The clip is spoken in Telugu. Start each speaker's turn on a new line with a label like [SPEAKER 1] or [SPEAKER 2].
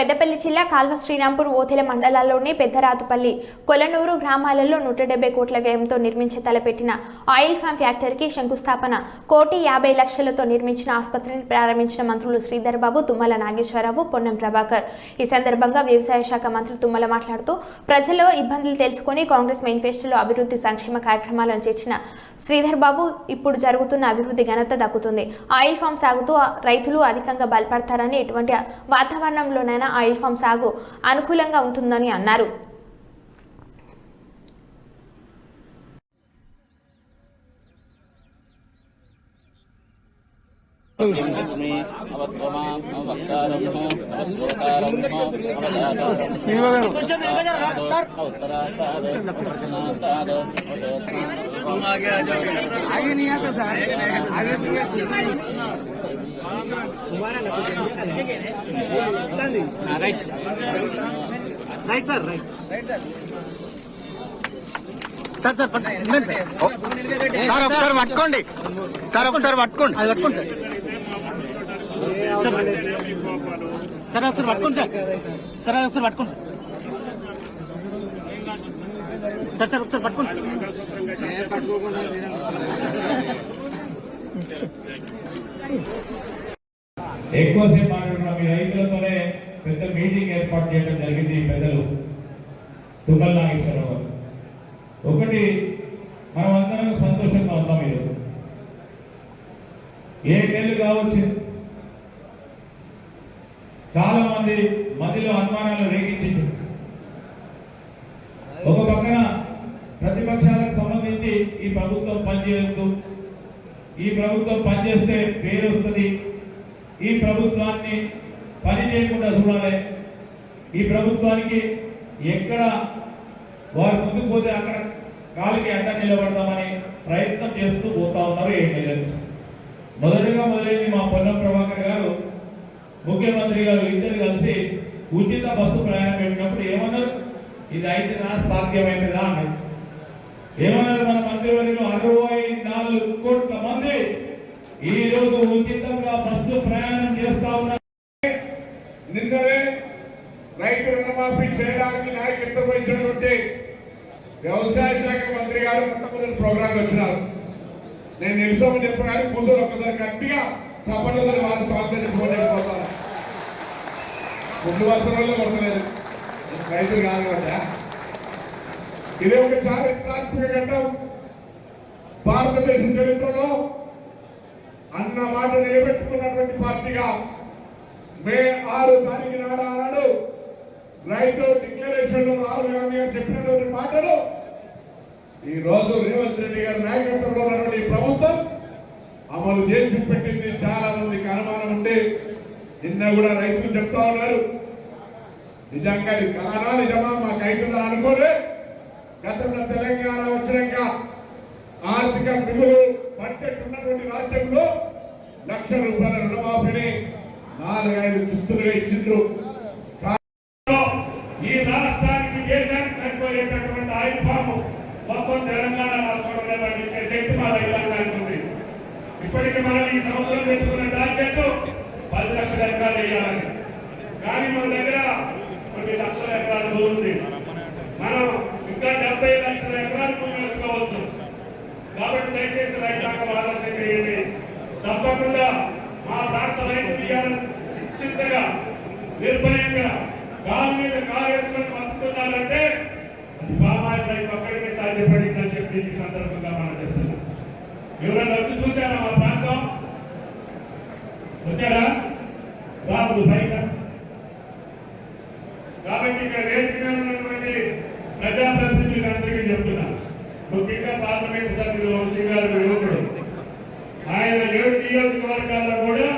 [SPEAKER 1] పెద్దపల్లి జిల్లా కాల్వ శ్రీరాంపూర్ ఓతెల మండలాల్లోని పెద్దరాతుపల్లి కొలనూరు గ్రామాలలో నూట డెబ్బై కోట్ల వ్యయంతో నిర్మించి తలపెట్టిన ఆయిల్ ఫామ్ ఫ్యాక్టరీకి శంకుస్థాపన. కోటి యాభై లక్షలతో నిర్మించిన ఆసుపత్రిని ప్రారంభించిన మంత్రులు శ్రీధర్ బాబు తుమ్మల నాగేశ్వరరావు పొన్నం ప్రభాకర్. ఈ సందర్భంగా వ్యవసాయ శాఖ మంత్రి తుమ్మల మాట్లాడుతూ ప్రజల్లో ఇబ్బందులు తెలుసుకుని కాంగ్రెస్ మేనిఫెస్టోలో అభివృద్ధి సంక్షేమ కార్యక్రమాలను చేర్చిన శ్రీధర్ బాబు ఇప్పుడు జరుగుతున్న అభివృద్ధి ఘనత దక్కుతుంది. ఆయిల్ ఫామ్ సాగుతూ రైతులు అధికంగా బలపడతారని ఎటువంటి వాతావరణంలోనైనా ఆయిల్ ఫామ్ సాగు అనుకూలంగా ఉంటుందని అన్నారు
[SPEAKER 2] లక్ష్మీ అవత్వమాం అవక్తారమ్మ అవశ్లోకారమ్మ అవదాత ఉత్తరాతాద దక్షిణాతాద
[SPEAKER 3] आगे नहीं आता सर आगे भी अच्छी
[SPEAKER 4] Right right sir right sir sir sir sir ఒకసారి పట్టుకోండి సార్ ఒకసారి పట్టుకోండి అది పట్టుకోండి సార్ సార్ ఒకసారి పట్టుకోండి సార్ సార్ అది ఒకసారి పట్టుకోండి సార్ సార్ సార్ ఒకసారి పట్టుకోండి
[SPEAKER 5] ఎక్కువసేపు మాట్లాడుకున్నాం మీ రైతులతోనే పెద్ద మీటింగ్ ఏర్పాటు చేయడం జరిగింది ఈ పెద్దలు. తుమ్మల నాగేశ్వరరావు గారు. ఒకటి మనం అందరం సంతోషంగా ఉన్నాం ఈరోజు. ఏ నెలలు కావచ్చు. చాలా మంది మధ్యలో అనుమానాలు రేగించింది ఒక పక్కన ప్రతిపక్షాలకు సంబంధించి ఈ ప్రభుత్వం పనిచేయద్దు ఈ ప్రభుత్వం పనిచేస్తే పేరు వస్తుంది. ఈ ప్రభుత్వాన్ని పని చేయకుండా చూడాలి. ఈ ప్రభుత్వానికి ఎక్కడ వారు ముందుకు పోతే అక్కడ కాలికి అడ్డ నిలబడతామని ప్రయత్నం చేస్తూ పోతా ఉన్నారు ఏం లేదు మొదటగా మొదలైంది మా పొన్నం ప్రభాకర్ గారు. ముఖ్యమంత్రి గారు ఇద్దరు కలిసి ఉచిత బస్సు ప్రయాణం పెట్టినప్పుడు ఏమన్నారు? ఇది అయితే నా సాధ్యమైనదా అన్నారు. ఏమన్నారు మన మంత్రివర్యులు? అరవై నాలుగు కోట్ల మంది ఈ రోజు ఉచితంగా బస్సు ప్రయాణం చేస్తా ఉన్నారు
[SPEAKER 6] నిన్ననే రైతు రుణమాఫీ చేయడానికి నాయకత్వం వహించినటువంటి వ్యవసాయ శాఖ మంత్రి గారు మొట్టమొదటి ప్రోగ్రాం వచ్చినారు. నేను నిమిషం చెప్పగానే కూర్చొని ఒక్కసారి గట్టిగా చప్పట్లతో వారి స్వాతంత్రం పోతాను ముందు వరుసలో కొడతలేదు. రైతులు కాదు కదా ఇదే ఒక చారిత్రాత్మక ఘట్టం. భారతదేశం చరిత్రలో అన్న మాట నిలబెట్టుకున్నటువంటి పార్టీగా మే ఆరు తారీఖు నాడు రైతు డిక్లరేషన్లో రాహుల్ గాంధీ గారు చెప్పినటువంటి మాటలు ఈ రోజు రేవంత్ రెడ్డి గారి నాయకత్వంలో ఉన్నటువంటి ఈ ప్రభుత్వం అమలు చేసి పెట్టింది. చాలా మందికి అనుమానం ఉంటే నిన్న కూడా రైతులు చెప్తా ఉన్నారు నిజంగా ఇది కలనా నిజమా? మాకు అవుతుందని అనుకోలే. గతంలో తెలంగాణ వచ్చినాక ఆర్థిక మిగులు బడ్జెట్ ఉన్నటువంటి రాష్ట్రంలో లక్ష రూపాయల రుణమాఫీని నాలుగైదు కిస్తులుగా ఇచ్చిండ్రు.
[SPEAKER 5] ఈ రాష్ట్రానికి దేశానికి సరిపోయేటటువంటి ఆయిల్ మొత్తం తెలంగాణ రాష్ట్రంలో పండించే శక్తి మా రైతాంగానికి ఉంది. ఇప్పటికి మనం ఈ సంవత్సరం పెట్టుకున్న టార్గెట్ పది లక్షల ఎకరాలు వేయాలని. కానీ మన దగ్గర కొన్ని లక్షల ఎకరాలు భూమి ఉంది. మనం ఇంకా డెబ్బై లక్షల ఎకరాలు భూమి వేసుకోవచ్చు కాబట్టి దయచేసి రైతాంగం ఆలోచన చేయండి. తప్పకుండా మా ప్రాంత రైతు బియ్యాలను నిశ్చింతగా నిర్భయంగా కాలు మీద కాలు వేసుకొని బతుకుతున్నారంటే అది పామాయిల్ రైతు ఒక్కడికే సాధ్యపడిందని చెప్పి ఈ సందర్భంగా మనం చెప్తున్నాం. ఎవరైనా వచ్చి చూసారా మా ప్రాంతం? వచ్చారా? రాదు బయట కాబట్టి ఇక్కడ వేసుకున్నటువంటి ప్రజాప్రతినిధులకు అందరికీ చెప్తున్నాను ముఖ్యంగా పార్లమెంట్ సభ్యులు వంశీ గారు ఆయన ఏడు నియోజకవర్గాల్లో కూడా